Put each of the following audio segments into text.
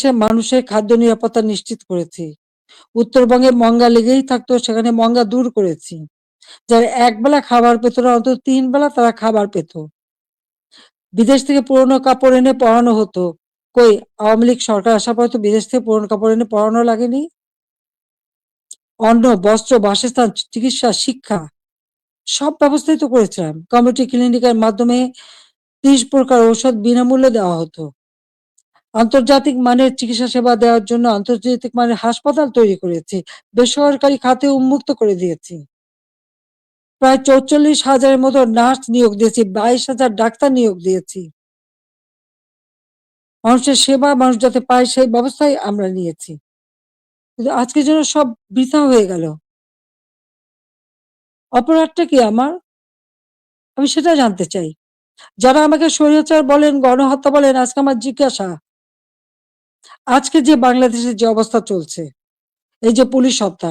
বাংলাদেশের মানুষের খাদ্য নিরাপত্তা নিশ্চিত করেছি। উত্তরবঙ্গে মঙ্গা লেগেই থাকতো, সেখানে মঙ্গা দূর করেছি। যারা একবেলা খাবার পেত না, অন্তত তিন বেলা তারা খাবার পেত। বিদেশ থেকে পুরনো কাপড় এনে পরানো হতো। কই, আওয়ামী লীগ সরকার আসার পর তো বিদেশ থেকে পুরনো কাপড় এনে পরানো লাগেনি? অন্ন, বস্ত্র, বাসস্থান, চিকিৎসা, শিক্ষা, সব ব্যবস্থাই তো করেছিলাম। কমিউনিটি ক্লিনিকের মাধ্যমে ত্রিশ প্রকার ঔষধ বিনামূল্যে দেওয়া হতো। আন্তর্জাতিক মানের চিকিৎসা সেবা দেওয়ার জন্য আন্তর্জাতিক মানের হাসপাতাল তৈরি করেছি, বেসরকারি খাতে উন্মুক্ত করে দিয়েছি। প্রায় চৌচল্লিশ হাজারের মতো নার্স নিয়োগ দিয়েছি, বাইশ হাজার ডাক্তার নিয়োগ দিয়েছি। মানুষের সেবা, মানুষ যাতে পায় সেই ব্যবস্থাই আমরা নিয়েছি। কিন্তু আজকে যেন সব বৃথা হয়ে গেল। অপরাধটা কি আমার? আমি সেটা জানতে চাই। যারা আমাকে স্বৈরাচার বলেন, গণহত্যা বলেন, আজকে আমার জিজ্ঞাসা আজকে যে বাংলাদেশের যে অবস্থা চলছে, এই যে পুলিশ হত্যা,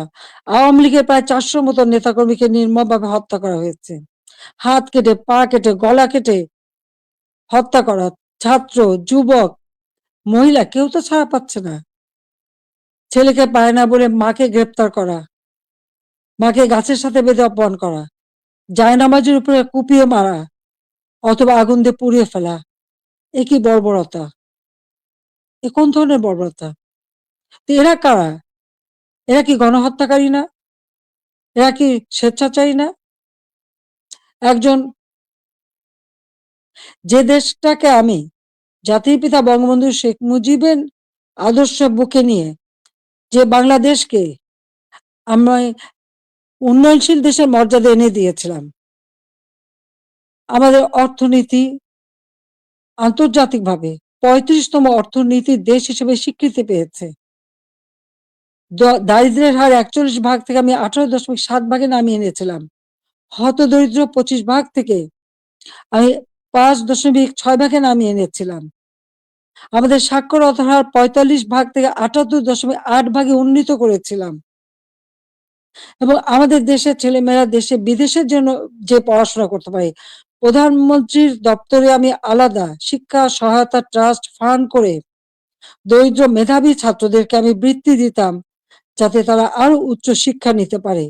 আওয়ামী লীগের প্রায় চারশো মতো নেতাকর্মীকে নির্মমভাবে হত্যা করা হয়েছে। হাত কেটে, পা কেটে, গলা কেটে হত্যা করা ছাত্র, যুবক, মহিলা, কেউ তো ছাড়া পাচ্ছে না। ছেলেকে পায় না বলে মাকে গ্রেপ্তার করা, মাকে গাছের সাথে বেঁধে অপমান করা, জায়নামাজের উপরে কুপিয়ে মারা, অথবা আগুন দিয়ে পুড়িয়ে ফেলা, এ কি বর্বরতা। এ কোন ধরনের বর্বরতা? তো এরা কারা? এরা কি গণহত্যাকারী না? এরা কি স্বেচ্ছাচারী না? একজন, যে দেশটাকে আমি জাতির পিতা বঙ্গবন্ধু শেখ মুজিবের আদর্শ বুকে নিয়ে যে বাংলাদেশকে আমরা উন্নয়নশীল দেশের মর্যাদা এনে দিয়েছিলাম, আমাদের অর্থনীতি আন্তর্জাতিকভাবে পঁয়ত্রিশতম অর্থনীতির দেশ হিসেবে স্বীকৃতি পেয়েছে। দারিদ্রের হার একচল্লিশ ভাগ থেকে আমি আঠারো দশমিক সাত ভাগে নামিয়ে এনেছিলাম। হত দরিদ্র পঁচিশ ভাগ থেকে আমি পাঁচ দশমিক ছয় ভাগে নামিয়ে এনেছিলাম। আমাদের সাক্ষরতার হার পঁয়তাল্লিশ ভাগ থেকে আটাত্তর দশমিক আট ভাগে উন্নীত করেছিলাম। এবং আমাদের দেশের ছেলেমেয়েরা দেশে বিদেশের জন্য যে পড়াশোনা করতে পারে প্রধানমন্ত্রীর দপ্তরে আমি আলাদা শিক্ষা সহায়তা ট্রাস্ট ফান্ড করে দরিদ্র মেধাবী ছাত্রদেরকে আমি বৃত্তি দিতাম যাতে তারা আরও উচ্চ শিক্ষা নিতে পারে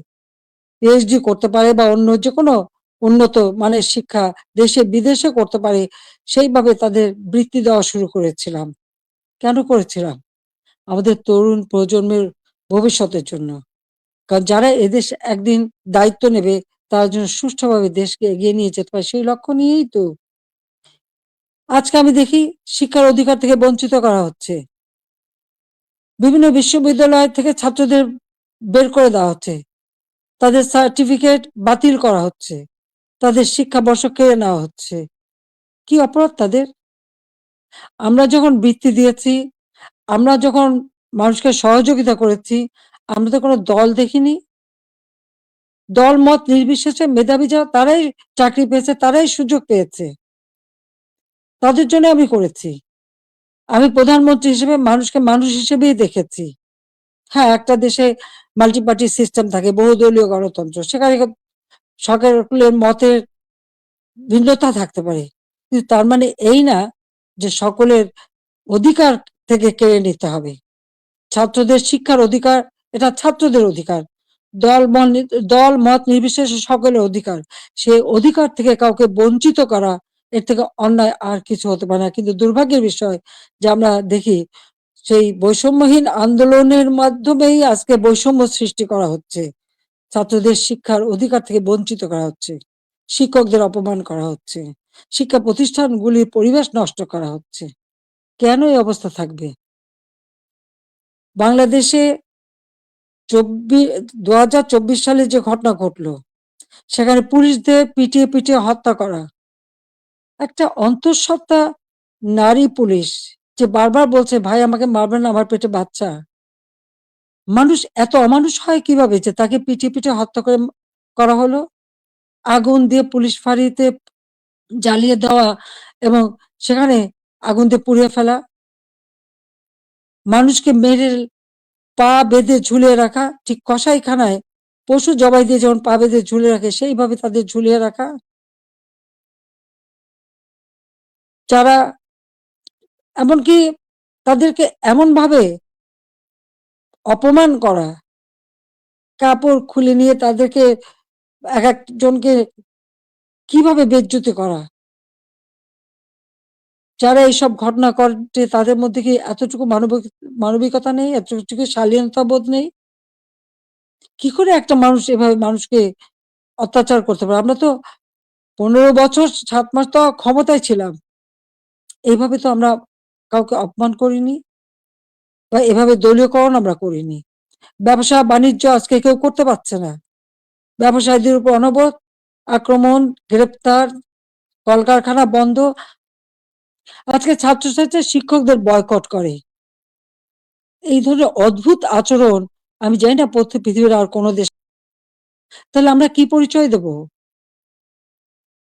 পিএইচডি করতে পারে বা অন্য যে কোনো উন্নত মানের শিক্ষা দেশে, বিদেশে করতে পারে, সেইভাবে তাদের বৃত্তি দেওয়া শুরু করেছিলাম। কেন করেছিলাম? আমাদের তরুণ প্রজন্মের ভবিষ্যতের জন্য। কারণ যারা এদেশ একদিন দায়িত্ব নেবে তার জন্য সুষ্ঠুভাবে দেশকে এগিয়ে নিয়ে যেতে পারে সেই লক্ষ্য নিয়েই তো। আজকে আমি দেখি শিক্ষার অধিকার থেকে বঞ্চিত করা হচ্ছে। বিভিন্ন বিশ্ববিদ্যালয় থেকে ছাত্রদের বের করে দেওয়া হচ্ছে। তাদের সার্টিফিকেট বাতিল করা হচ্ছে। তাদের শিক্ষাবর্ষ কেড়ে নেওয়া হচ্ছে। কি অপরাধ তাদের? আমরা যখন বৃত্তি দিয়েছি, আমরা যখন মানুষকে সহযোগিতা করেছি, আমরা তো কোনো দল দেখিনি। দল মত নির্বিশেষে মেধাবী যারা, তারাই চাকরি পেয়েছে, তারাই সুযোগ পেয়েছে। তাদের জন্য আমি করেছি। আমি প্রধানমন্ত্রী হিসেবে মানুষকে মানুষ হিসেবেই দেখেছি। হ্যাঁ একটা দেশে মাল্টি পার্টি সিস্টেম থাকে, বহুদলীয় গণতন্ত্র, সেখানে সকলের মতের ভিন্নতা থাকতে পারে। কিন্তু তার মানে এই না যে সকলের অধিকার থেকে কেড়ে নিতে হবে। ছাত্রদের শিক্ষার অধিকার, এটা ছাত্রদের অধিকার। দল দল মত নির্বিশেষে সকলের অধিকার। সে অধিকার থেকে কাউকে বঞ্চিত করা, এর থেকে অন্যায় আর কিছু হতে পারে না। কিন্তু দুর্ভাগ্যের বিষয় যে আমরা দেখি, সেই বৈষম্যহীন আন্দোলনের মাধ্যমেই আজকে বৈষম্য সৃষ্টি করা হচ্ছে। ছাত্রদের শিক্ষার অধিকার থেকে বঞ্চিত করা হচ্ছে। শিক্ষকদের অপমান করা হচ্ছে। শিক্ষা প্রতিষ্ঠানগুলির পরিবেশ নষ্ট করা হচ্ছে। কেন এই অবস্থা থাকবে? বাংলাদেশে চব্বিশ দু সালে যে ঘটনা ঘটলো, সেখানে পুলিশদের পিটিয়ে পিটিয়ে হত্যা করা। একটা অন্তঃসত্ত্বা নারী পুলিশ যে বারবার বলছে, ভাই, আমাকে মারবেন না, আমার পেটে বাচ্চা। মানুষ এত অমানুষ হয় কীভাবে যে তাকে পিটিয়ে পিটিয়ে হত্যা করে করা হলো? আগুন দিয়ে পুলিশ ফাঁড়িতে জ্বালিয়ে দেওয়া এবং সেখানে আগুন দিয়ে পুড়িয়ে ফেলা। মানুষকে মেরে পা বেঁধে ঝুলিয়ে রাখা ঠিক কষাইখানায় পশু জবাই দিয়ে যেমন পা বেঁধে ঝুলিয়ে রাখে সেইভাবে তাদের ঝুলিয়ে রাখা যারা এমনকি তাদেরকে এমনভাবে অপমান করা, কাপড় খুলে নিয়ে তাদেরকে এক একজনকে কীভাবে বেজ্জতি করা? যারা এইসব ঘটনা ঘটে তাদের মধ্যে কি এতটুকু মানবিক মানবিকতা নেই? এতটুকু শালীনতাবোধ নেই? কি করে একটা মানুষ এভাবে মানুষকে অত্যাচার করতে পারে? আমরা তো ১৫ বছর সাত মাস তো ক্ষমতায় ছিলাম। এইভাবে তো আমরা কাউকে অপমান করিনি। বা এভাবে দলীয়করণ আমরা করিনি। ব্যবসা-বাণিজ্য আজকে কেউ করতে পারছে না। ব্যবসায়ীদের উপর অনবরত আক্রমণ, গ্রেপ্তার, কলকারখানা বন্ধ। আজকে ছাত্রছাত্রী শিক্ষকদের বয়কট করে। এই ধরনের অদ্ভুত আচরণ আমি জানি না পথ পৃথিবীর আর কোনো দেশ তাহলে আমরা কি পরিচয় দেব?